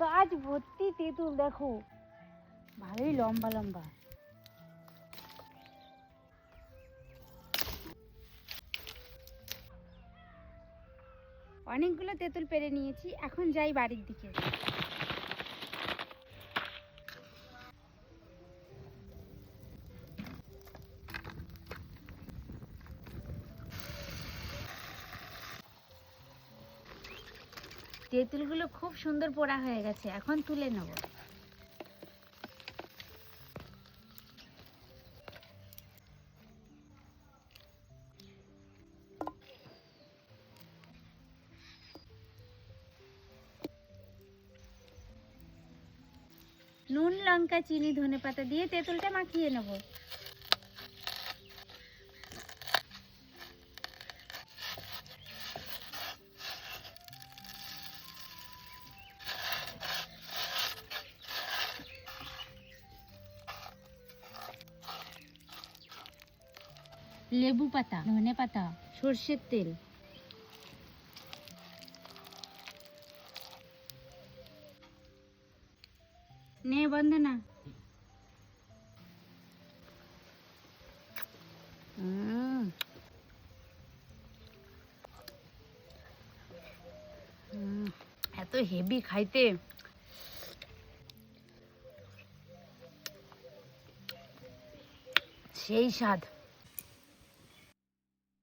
গাছ ভর্তি তেঁতুল, দেখো। ভালোই লম্বা লম্বা। অনেকগুলো তেঁতুল পেরে নিয়েছি, এখন যাই বাড়ির দিকে। তেঁতুলগুলো খুব সুন্দর পোড়া হয়ে গেছে, এখন তুলে নেব। নুন, লঙ্কা, চিনি ধনে পাতা দিয়ে তেঁতুলটা মাখিয়ে নেব। লেবু পাতা ধনে পাতা সর্ষের তেল। নে বন্দনা এত হেভি খাইতে। সেই স্বাদ।